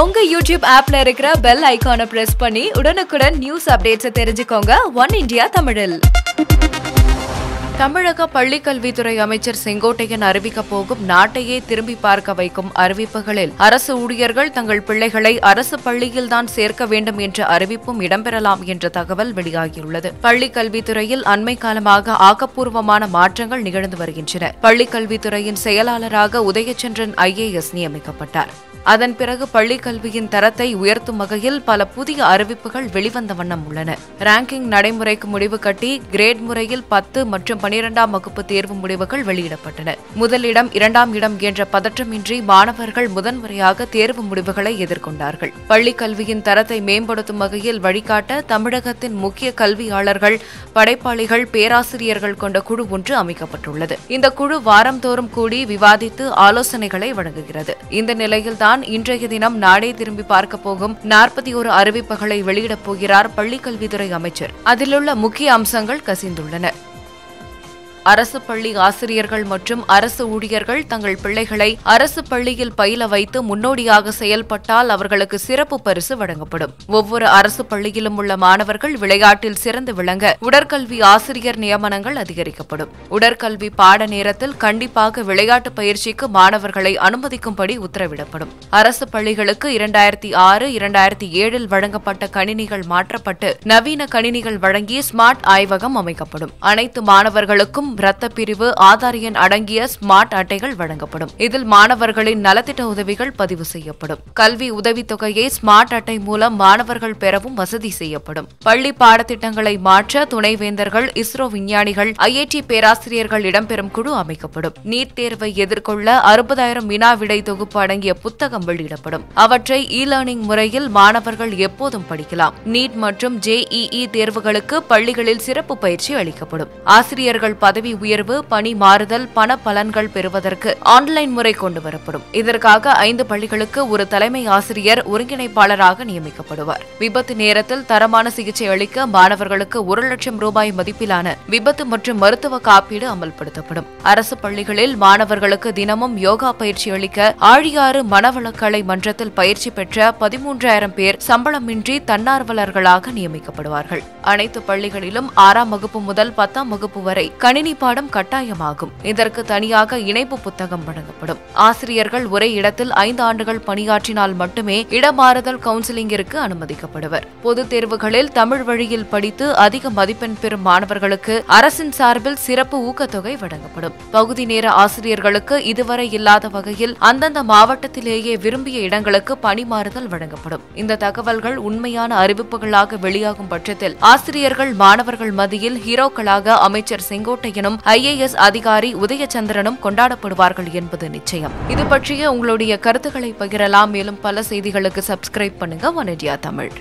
உங்க யூடியூப் ஆப்ல இருக்கிற பெல் ஐக்கானை பிரஸ் பண்ணி உடனுக்குடன் நியூஸ் அப்டேட்ஸை தெரிஞ்சுக்கோங்க. ஒன் இந்தியா தமிழில் தமிழக பள்ளிக்கல்வித்துறை அமைச்சர் செங்கோட்டையன் அறிவிக்கப் போகும் நாட்டையே திரும்பி பார்க்க வைக்கும் அறிவிப்புகளில் அரசு ஊழியர்கள் தங்கள் பிள்ளைகளை அரசு பள்ளியில்தான் சேர்க்க வேண்டும் என்ற அறிவிப்பும் இடம்பெறலாம் என்ற தகவல் வெளியாகியுள்ளது. பள்ளிக்கல்வித்துறையில் அண்மை காலமாக ஆக்கப்பூர்வமான மாற்றங்கள் நிகழ்ந்து வருகின்றன. பள்ளிக்கல்வித்துறையின் செயலாளராக உதயச்சந்திரன் ஐஏஎஸ் நியமிக்கப்பட்டார். அதன் பிறகு பள்ளிக் கல்வியின் தரத்தை உயர்த்தும் வகையில் பல புதிய அறிவிப்புகள் வெளிவந்த வண்ணம் உள்ளன. ரேங்கிங் நடைமுறைக்கு முடிவு கட்டி கிரேட் முறையில் பத்து மற்றும் பனிரெண்டாம் வகுப்பு தேர்வு முடிவுகள் வெளியிடப்பட்டன. முதலிடம் இரண்டாம் இடம் என்ற பதற்றமின்றி மாணவர்கள் முதன்முறையாக தேர்வு முடிவுகளை எதிர்கொண்டார்கள். பள்ளிக் கல்வியின் தரத்தை மேம்படுத்தும் வகையில் வழிகாட்ட தமிழகத்தின் முக்கிய கல்வியாளர்கள் படைப்பாளிகள் பேராசிரியர்கள் கொண்ட குழு ஒன்று அமைக்கப்பட்டுள்ளது. இந்த குழு வாரந்தோறும் கூடி விவாதித்து ஆலோசனைகளை வழங்குகிறது. இந்த நிலையில்தான் இன்றைய தினம் நாடே திரும்பி பார்க்க போகும் நாற்பத்தி ஒரு அறிவிப்புகளை வெளியிடப் போகிறார் பள்ளிக்கல்வித்துறை அமைச்சர். அதிலுள்ள முக்கிய அம்சங்கள் கசிந்துள்ளன. அரசு பள்ளி ஆசிரியர்கள் மற்றும் அரசு ஊழியர்கள் தங்கள் பிள்ளைகளை அரசு பள்ளியில் பயில வைத்து முன்னோடியாக செயல்பட்டால் அவர்களுக்கு சிறப்பு பரிசு வழங்கப்படும். ஒவ்வொரு அரசு பள்ளியிலும் உள்ள மாணவர்கள் விளையாட்டில் சிறந்து விளங்க உடற்கல்வி ஆசிரியர் நியமனங்கள் அதிகரிக்கப்படும். உடற்கல்வி பாட நேரத்தில் கண்டிப்பாக விளையாட்டு பயிற்சிக்கு மாணவர்களை அனுமதிக்கும்படி உத்தரவிடப்படும். அரசு பள்ளிகளுக்கு இரண்டாயிரத்தி ஆறு இரண்டாயிரத்தி ஏழில் வழங்கப்பட்ட கணினிகள் மாற்றப்பட்டு நவீன கணினிகள் வழங்கி ஸ்மார்ட் ஆய்வகம் அமைக்கப்படும். அனைத்து மாணவர்களுக்கும் இரத்த பிரிவு ஆதார் எண் அடங்கிய ஸ்மார்ட் அட்டைகள் வழங்கப்படும். இதில் மாணவர்களின் நலத்திட்ட உதவிகள் பதிவு செய்யப்படும். கல்வி உதவித்தொகையை ஸ்மார்ட் அட்டை மூலம் மாணவர்கள் பெறவும் வசதி செய்யப்படும். பள்ளி பாடத்திட்டங்களை மாற்ற துணைவேந்தர்கள் இஸ்ரோ விஞ்ஞானிகள் ஐஐடி பேராசிரியர்கள் இடம்பெறும் குழு அமைக்கப்படும். நீட் தேர்வை எதிர்கொள்ள அறுபதாயிரம் வினா விடை தொகுப்பு அடங்கிய புத்தகம் வெளியிடப்படும். அவற்றை இ லேர்னிங் முறையில் மாணவர்கள் எப்போதும் படிக்கலாம். நீட் மற்றும் ஜேஇஇ தேர்வுகளுக்கு பள்ளிகளில் சிறப்பு பயிற்சி அளிக்கப்படும். ஆசிரியர்கள் பதவி உயர்வு பணி மாறுதல் பண பலன்கள் பெறுவதற்கு ஆன்லைன் முறை கொண்டு வரப்படும் இதற்காக ஐந்து பள்ளிகளுக்கு ஒரு தலைமை ஆசிரியர் ஒருங்கிணைப்பாளராக நியமிக்கப்படுவார். விபத்து நேரத்தில் தரமான சிகிச்சை அளிக்க மாணவர்களுக்கு ஒரு லட்சம் ரூபாய் மதிப்பிலான விபத்து மற்றும் மருத்துவ காப்பீடு அமல்படுத்தப்படும். அரசு பள்ளிகளில் மாணவர்களுக்கு தினமும் யோகா பயிற்சி அளிக்க ஆழியாறு மனவளக்கலை மன்றத்தில் பயிற்சி பெற்ற பதிமூன்றாயிரம் பேர் சம்பளமின்றி தன்னார்வலர்களாக நியமிக்கப்படுவார்கள். அனைத்து பள்ளிகளிலும் ஆறாம் வகுப்பு முதல் பத்தாம் வகுப்பு வரை கணினி பாடம் கட்டாயமாகும். இதற்கு தனியாக இணைப்பு புத்தகம் வழங்கப்படும். ஆசிரியர்கள் ஒரே இடத்தில் ஐந்து ஆண்டுகள் பணியாற்றினால் மட்டுமே இடமாறுதல் கவுன்சிலிங்கிற்கு அனுமதிக்கப்படுவர். பொதுத் தேர்வுகளில் தமிழ் வழியில் படித்து அதிக மதிப்பெண் பெறும் மாணவர்களுக்கு அரசின் சார்பில் சிறப்பு ஊக்கத்தொகை வழங்கப்படும். பகுதி நேர ஆசிரியர்களுக்கு இதுவரை இல்லாத வகையில் அந்தந்த மாவட்டத்திலேயே விரும்பிய இடங்களுக்கு பணிமாறுதல் வழங்கப்படும். இந்த தகவல்கள் உண்மையான அறிவிப்புகளாக வெளியாகும் பட்சத்தில் ஆசிரியர்கள் மாணவர்கள் மத்தியில் ஹீரோக்களாக அமைச்சர் செங்கோட்டையன் எனும் ஐஏஎஸ் அதிகாரி உதயச்சந்திரனும் கொண்டாடப்படுவார்கள் என்பது நிச்சயம். இது பற்றிய உங்களுடைய கருத்துக்களை பகிரலாம். மேலும் பல செய்திகளுக்கு சப்ஸ்கிரைப் பண்ணுங்க. One India Tamil.